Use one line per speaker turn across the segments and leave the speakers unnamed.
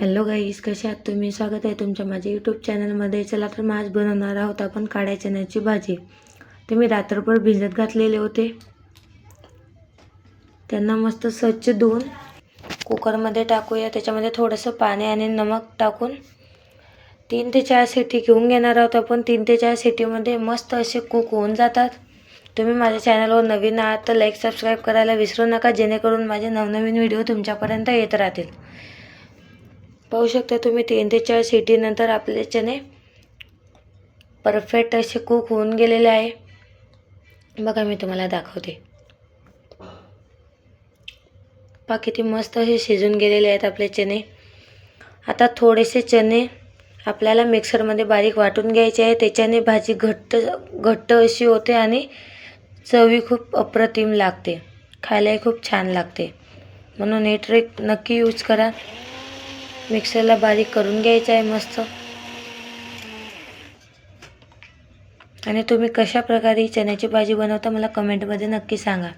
Hello गाईस कसे आहात तुम्ही? स्वागत आहे तुमच्या माझ्या यूट्यूब चॅनलमध्ये चला तर मग आज बनवणार आहोत आपण काळ्या चण्याची भाजी. ते मी रात्रभर भिजत घातलेले होते. त्यांना मस्त स्वच्छ धुवून कुकरमध्ये टाकूया. त्याच्यामध्ये थोडंसं पाणी आणि नमक टाकून तीन ते चार सिटी घेऊन घेणार आहोत आपण. तीन ते चार सिटीमध्ये मस्त असे कुक होऊन जातात. तुम्ही माझ्या चॅनलवर नवीन आहात तर लाईक सबस्क्राईब करायला विसरू नका. जेणेकरून माझे नवनवीन व्हिडिओ तुमच्यापर्यंत येत राहतील. पाहू शकता तुम्ही तीन ते चार सिटीनंतर आपले चणे परफेक्ट असे कुक होऊन गेलेले आहे. बघा मी तुम्हाला दाखवते. पा किती मस्त असे शिजून गेलेले आहेत आपले चणे. आता थोडेसे चणे आपल्याला मिक्सरमध्ये बारीक वाटून घ्यायचे आहे. त्याच्याने भाजी घट्ट घट्ट अशी होते आणि चवी खूप अप्रतिम लागते. खायलाही खूप छान लागते. म्हणून हे ट्रिक नक्की यूज करा. मिक्सरला बारीक करून घ्यायचं आहे मस्त. आणि तुम्ही कशा प्रकारे चण्याची भाजी बनवता मला कमेंटमध्ये नक्की सांगा.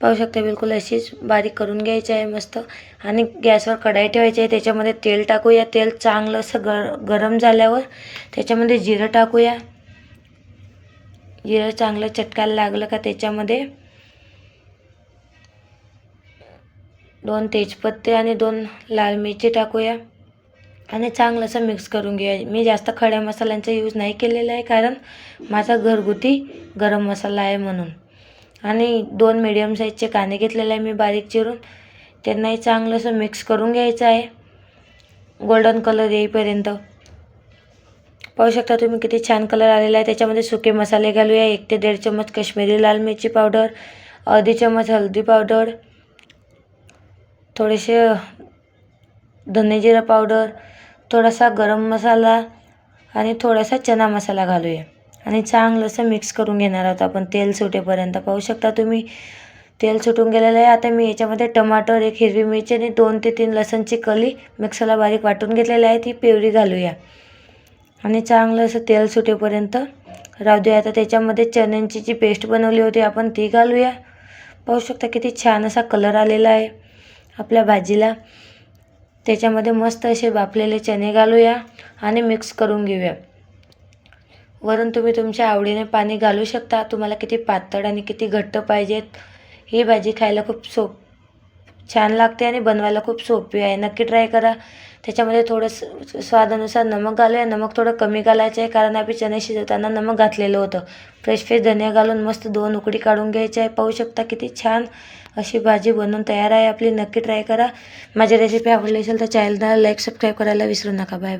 पाहू शकता बिलकुल अशीच बारीक करून घ्यायची आहे मस्त. आणि गॅसवर कढाई ठेवायची आहे त्याच्यामध्ये तेल टाकूया. तेल चांगलं असं गर गरम झाल्यावर त्याच्यामध्ये जिरं टाकूया. जिरं चांगलं चटकायला लागलं का त्याच्यामध्ये दोन तेजपत्ते आणि दोन लाल मिरची टाकूया. आणि चांगलं असं मिक्स करून घेऊया. मी जास्त खड्या मसाल्यांचा यूज नाही केलेला आहे कारण माझा घरगुती गरम मसाला आहे म्हणून. आणि दोन मिडियम साईजचे कांदे घेतलेले आहे मी बारीक चिरून. त्यांनाही चांगलंसं मिक्स करून घ्यायचं आहे. गोल्डन कलर येईपर्यंत. पाहू शकता तुम्ही किती छान कलर आलेला आहे. त्याच्यामध्ये सुके मसाले घालूया. एक ते दीड चम्मच काश्मीरी लाल मिरची पावडर अर्धी चम्मच हळदी पावडर थोडेसे धनेजिरा पावडर थोडासा गरम मसाला आणि थोडासा चना मसाला घालूया. आणि चांगलं असं मिक्स करून घेणार आहोत आपण. तेल सुटेपर्यंत पाहू शकता तुम्ही. तेल सुटून गेलेलं आहे. आता मी याच्यामध्ये टमाटर एक हिरवी मिरची आणि दोन ते तीन लसणची कली मिक्सरला बारीक वाटून घेतलेली आहे. ती पेवरी घालूया. आणि चांगलं असं तेल सुटेपर्यंत राहू दे. आता त्याच्यामध्ये चण्यांची जी पेस्ट बनवली होती आपण ती घालूया. पाहू शकता किती छान असा कलर आलेला आहे. आपल्या भाजीला. त्याच्यामध्ये मस्त असे बाफलेले चणे घालूया आणि मिक्स करून घेऊया. वरून तुम्ही तुमच्या आवडीने पाणी घालू शकता. तुम्हाला किती पातळ आणि किती घट्ट पाहिजेत. ही भाजी खायला खूप सोप छान लागते आणि बनवायला खूप सोपी आहे. नक्की ट्राय करा. त्याच्यामध्ये थोडं स्वादानुसार नमक घालूया. नमक थोडं कमी घालायचं आहे कारण आम्ही चणे शिजवताना नमक घातलेलं होतं. फ्रेश फ्रेश धनिया घालून मस्त दोन उकडी काढून घ्यायची आहे. पाहू शकता किती छान अशी भाजी बनवून तयार आहे आपली. नक्की ट्राय करा. माझी रेसिपी आवडली असेल तर चॅनलला लाईक सबस्क्राईब करायला विसरू नका. Bye bye